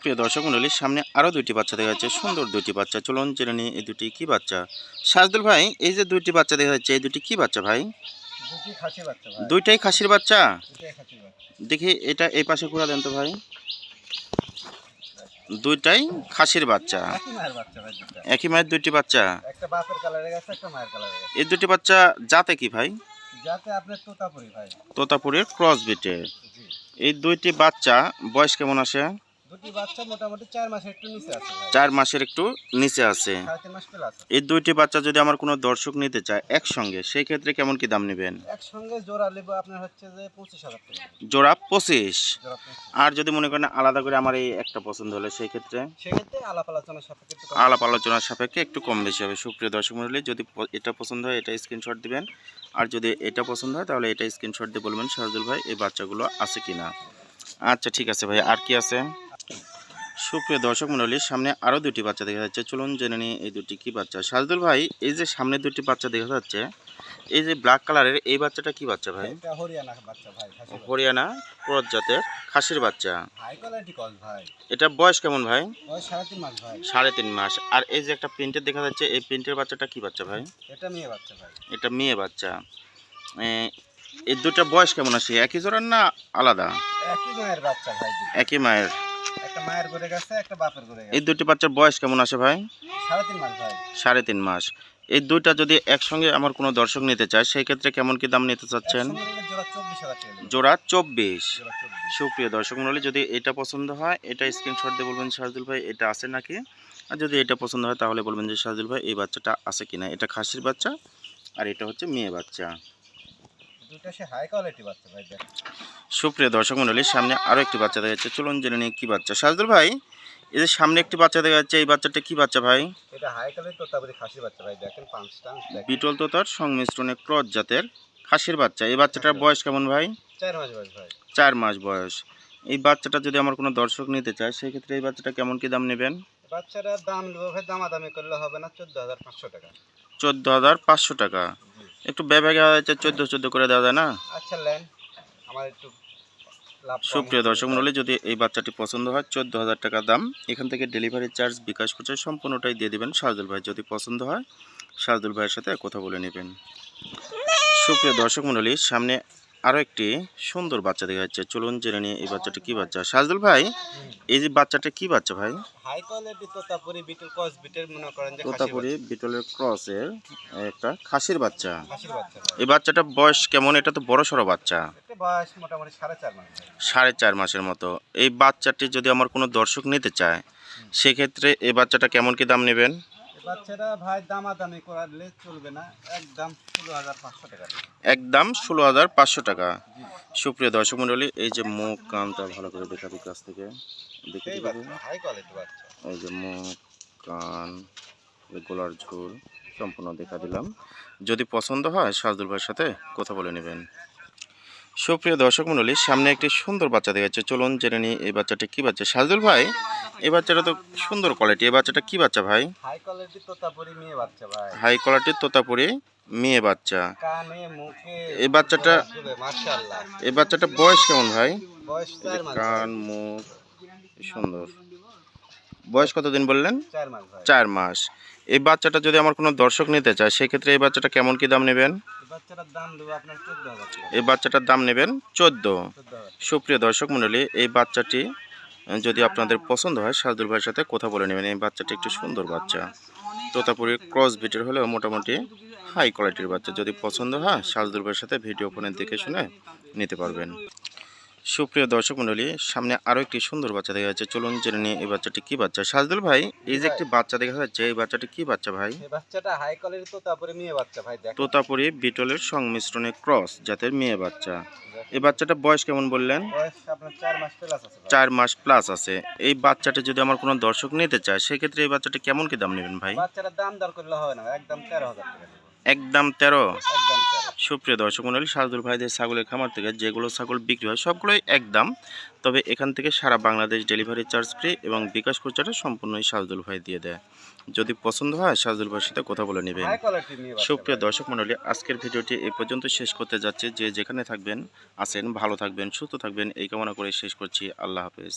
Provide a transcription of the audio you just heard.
প্রিয় দর্শক মন্ডলীর সামনে আরও দুইটি বাচ্চা দেখা যাচ্ছে সুন্দর দুইটি বাচ্চা। চলুন জেনে নিই এই দুটি কি বাচ্চা। সাজদুল ভাই এই যে দুইটি বাচ্চা দেখা যাচ্ছে এই দুটি কি বাচ্চা ভাই? দুইটাই খাসির বাচ্চা? দেখি এটা এই পাশে ঘোরা দেন তো ভাই। দুইটাই খাসির বাচ্চা। একই মায়ের দুইটি। বাচ্চা। এই দুটি বাচ্চা জাতে কি ভাই? তোতাপুরের ক্রস বিটের জি। এই দুইটি বাচ্চা বয়স কেমন আসে? দুটি বাচ্চা মোটামুটি চার মাসের একটু নিচে আছে। ভাই মাসের একটু নিচে আছে। সাড়ে মাস প্লাস এই দুইটি বাচ্চা যদি আমার কোনো দর্শক নিতে চায় একসঙ্গে সেই ক্ষেত্রে কেমন কি দাম নেবেন? একসঙ্গে জোড়া নেব আপনার হচ্ছে যে পঁচিশ টাকা। জোড়া আর যদি মনে করেন আলাদা করে আমার এই একটা পছন্দ হলে সেই ক্ষেত্রে? আলাপ আলোচনা সাপেক্ষে একটু আলাপ আলোচনার সাপেক্ষে একটু কম বেশি হবে। সুপ্রিয় দর্শক মন্ডলী যদি এটা পছন্দ হয় এটা স্ক্রিনশট দিবেন। আর যদি এটা পছন্দ হয় তাহলে এটা স্ক্রিনশট দিয়ে বলবেন শাহজুল ভাই এই বাচ্চাগুলো আছে কিনা। আচ্ছা ঠিক আছে ভাই। আর কি আছে? সুপ্রিয় দর্শক মন্ডলীর সামনে আরও দুটি বাচ্চা দেখা যাচ্ছে। চলুন জেনে নিই এই দুটি কি বাচ্চা। শাহজুল ভাই এই যে সামনে দুটি বাচ্চা দেখা যাচ্ছে এই যে ব্ল্যাক কালারের এই বাচ্চাটা কি বাচ্চা ভাই? হরিয়ানা বাচ্চা ভাই খাসি বাচ্চা। হরিয়ানা ক্রস জাতের খাসির বাচ্চা। এটা বয়স কেমন ভাই? সাড়ে তিন মাস আর এই যে একটা প্রিন্টের দেখা যাচ্ছে এই প্রিন্টের বাচ্চাটা কি বাচ্চা ভাই? এটা মেয়ে বাচ্চা ভাই। এটা মেয়ে বাচ্চা। এই দুটা বয়স কেমন আছে? একই জোড়ার না আলাদা? একই মায়ের বাচ্চা ভাই একই মায়ের। একটা মায়ের করে গেছে একটা বাপের করে এই দুটি বাচ্চার বয়স কেমন আসে ভাই? সাড়ে তিন মাস ভাই। সাড়ে তিন মাস। এই দুইটা যদি একসঙ্গে আমার কোনো দর্শক নিতে চায় সেই ক্ষেত্রে কেমন কি দাম নিতে চাচ্ছেন? জোড়া চব্বিশ সুপ্রিয় দর্শক মন্ডলী যদি এটা পছন্দ হয় এটা স্ক্রিনশট দিয়ে বলবেন শাহজুল ভাই এটা আছে নাকি? আর যদি এটা পছন্দ হয় তাহলে বলবেন যে শাহজুল ভাই এই বাচ্চাটা আছে কিনা? এটা খাসির বাচ্চা আর এটা হচ্ছে মেয়ে বাচ্চা। দুটো সে হাই কোয়ালিটি বাচ্চা ভাই সুপ্রিয় দর্শক মন্ডলীর সামনে আরও একটি বাচ্চা দেখা যাচ্ছে। চলুন জেনে নিই কী বাচ্চা। সাজদুল ভাই এই যে সামনে একটি বাচ্চা দেখা যাচ্ছে এই বাচ্চাটা কি বাচ্চা ভাই? এটা হাই কোয়ালিটি তোতাপুরি খাসি বাচ্চা ভাই দেখেন পাঁচটা দেখেন। বিটল তোতার সংমিশ্রণে ক্রস জাতের খাসির বাচ্চা। এই বাচ্চাটার বয়স কেমন ভাই? চার মাস বয়স ভাই। চার মাস বয়স। এই বাচ্চাটা যদি আমার কোনো দর্শক নিতে চায় সেই ক্ষেত্রে এই বাচ্চাটা কেমন কি দাম নেবেন? বাচ্চাটার দাম নেব ভাই দামাদামি করলে হবে না চোদ্দ হাজার পাঁচশো টাকা। চোদ্দ হাজার পাঁচশো টাকা। একটু ব্যবহার চোদ্দ চোদ্দ করে দেওয়া যায় না? আচ্ছা লেন। আমার একটু সুপ্রিয় দর্শক মন্ডলী যদি এই বাচ্চাটি পছন্দ হয় চোদ্দ হাজার টাকা দাম এখান থেকে ডেলিভারি চার্জ বিকাশ করছে সম্পূর্ণটাই দিয়ে দেবেন শাহজুল ভাই। যদি পছন্দ হয় শাহজুল ভাইয়ের সাথে কথা বলে নেবেন। সুপ্রিয় দর্শক মন্ডলী সামনে আরও একটি সুন্দর বাচ্চা দেখা যাচ্ছে। চলুন জেনে নিয়ে এই বাচ্চাটি কি বাচ্চা। শাহজুল ভাই এই যে বাচ্চাটা কি বাচ্চা ভাই? হাই কোয়ালিটি তোতাপুরি বিটল কস বিটের মনে করেন যে তোতাপুরি বিটলের ক্রসের একটা খাসির বাচ্চা। বাচ্চা। খাসির বাচ্চা। এই বাচ্চাটা বয়স কেমন? এটা তো বড় সড়ো বাচ্চা। বয়স মোটামুটি সাড়ে চার মাস সাড়ে চার মাসের মতো। এই বাচ্চাটি যদি আমার কোনো দর্শক নিতে চায় সেক্ষেত্রে এই বাচ্চাটা কেমন কি দাম নেবেন? এই বাচ্চাটা ভাই দামাদামি করালে চলবে না একদম ষোলো হাজার পাঁচশো টাকা একদম ষোলো হাজার পাঁচশো টাকা। সুপ্রিয় দর্শক এই যে মুখ কানটা ভালো করে দেখাবি কাছ থেকে। দেখে এই যে মুখ কান গোলার ঝোল সম্পূর্ণ দেখা দিলাম। যদি পছন্দ হয় সাজদুল ভাইয়ের সাথে কথা বলে নেবেন। সুপ্রিয় দর্শক মণ্ডলী সামনে একটি সুন্দর বাচ্চা দেখা যাচ্ছে চলুন জেনে নিই এই বাচ্চাটা কি বাচ্চা। সাজদুল ভাই এই বাচ্চাটা তো সুন্দর কোয়ালিটি এই বাচ্চাটা কি বাচ্চা ভাই? হাই কোয়ালিটি তোতাপুরি মেয়ে বাচ্চা ভাই। হাই কোয়ালিটির তোতাপুরি মেয়ে বাচ্চা। কানে মুখে এই বাচ্চাটা- মাশাআল্লাহ। এই বাচ্চাটা বয়স কেমন ভাই? কান মুখ সুন্দর। বয়স কতদিন বললেন? চার মাস এই বাচ্চাটা যদি আমার কোনো দর্শক নিতে চায় সেক্ষেত্রে এই বাচ্চাটা কেমন কি দাম নেবেন? এই বাচ্চাটার দাম নেবেন চোদ্দ। সুপ্রিয় দর্শক মণ্ডলী এই বাচ্চাটি যদি আপনাদের পছন্দ হয় শাহদুল ভাইয়ের সাথে কথা বলে নেবেন। এই বাচ্চাটি একটি সুন্দর বাচ্চা। তোতাপুরির ক্রস বিটের হলেও মোটামুটি হাই কোয়ালিটির বাচ্চা। যদি পছন্দ হয় শাহদুল ভাইয়ের সাথে ভিডিও ফোনে দেখে শুনে নিতে পারবেন। সুপ্রিয় দর্শক মণ্ডলী সামনে আরও একটি সুন্দর বাচ্চা দেখা যাচ্ছে। চলুন জেনে নিয়ে এই বাচ্চাটি কি বাচ্চা। শাহদুল ভাই এই যে একটি বাচ্চা দেখা যাচ্ছে এই বাচ্চাটি কি বাচ্চা ভাই? এই বাচ্চাটা হাই কোয়ালিটি তোতাপুরি মেয়ে বাচ্চা ভাই দেখ। তোতাপুরি বিটলের সংমিশ্রণে ক্রস জাতের মেয়ে বাচ্চা। এই বাচ্চাটা বয়স কেমন বললেন? বয়স আপনার চার মাস প্লাস আছে ভাই। মাস প্লাস আছে। এই বাচ্চাটা যদি আমার কোনো দর্শক নিতে চায় সেক্ষেত্রে এই বাচ্চাটা কেমন কি দাম নেবেন ভাই? বাচ্চাটার দাম দর করলে হবে না একদম তেরো হাজার টাকা। একদম তেরো। সুপ্রিয় দর্শক মন্ডলী শাহদুল ভাইদের ছাগলের খামার থেকে যেগুলো ছাগল বিক্রি হয় সবগুলোই একদম। তবে এখান থেকে সারা বাংলাদেশ ডেলিভারি চার্জ ফ্রি এবং বিকাশ খরচাটা সম্পূর্ণই শাহদুল ভাই দিয়ে দেয়। যদি পছন্দ হয় শাহদুল ভাইয়ের সাথে কথা বলে নেবেন। সুপ্রিয়। দর্শক মণ্ডলী আজকের ভিডিওটি এই পর্যন্ত শেষ করতে যাচ্ছে। যে যেখানে থাকবেন আছেন ভালো থাকবেন সুস্থ থাকবেন এই কামনা করে শেষ করছি। আল্লাহ হাফেজ।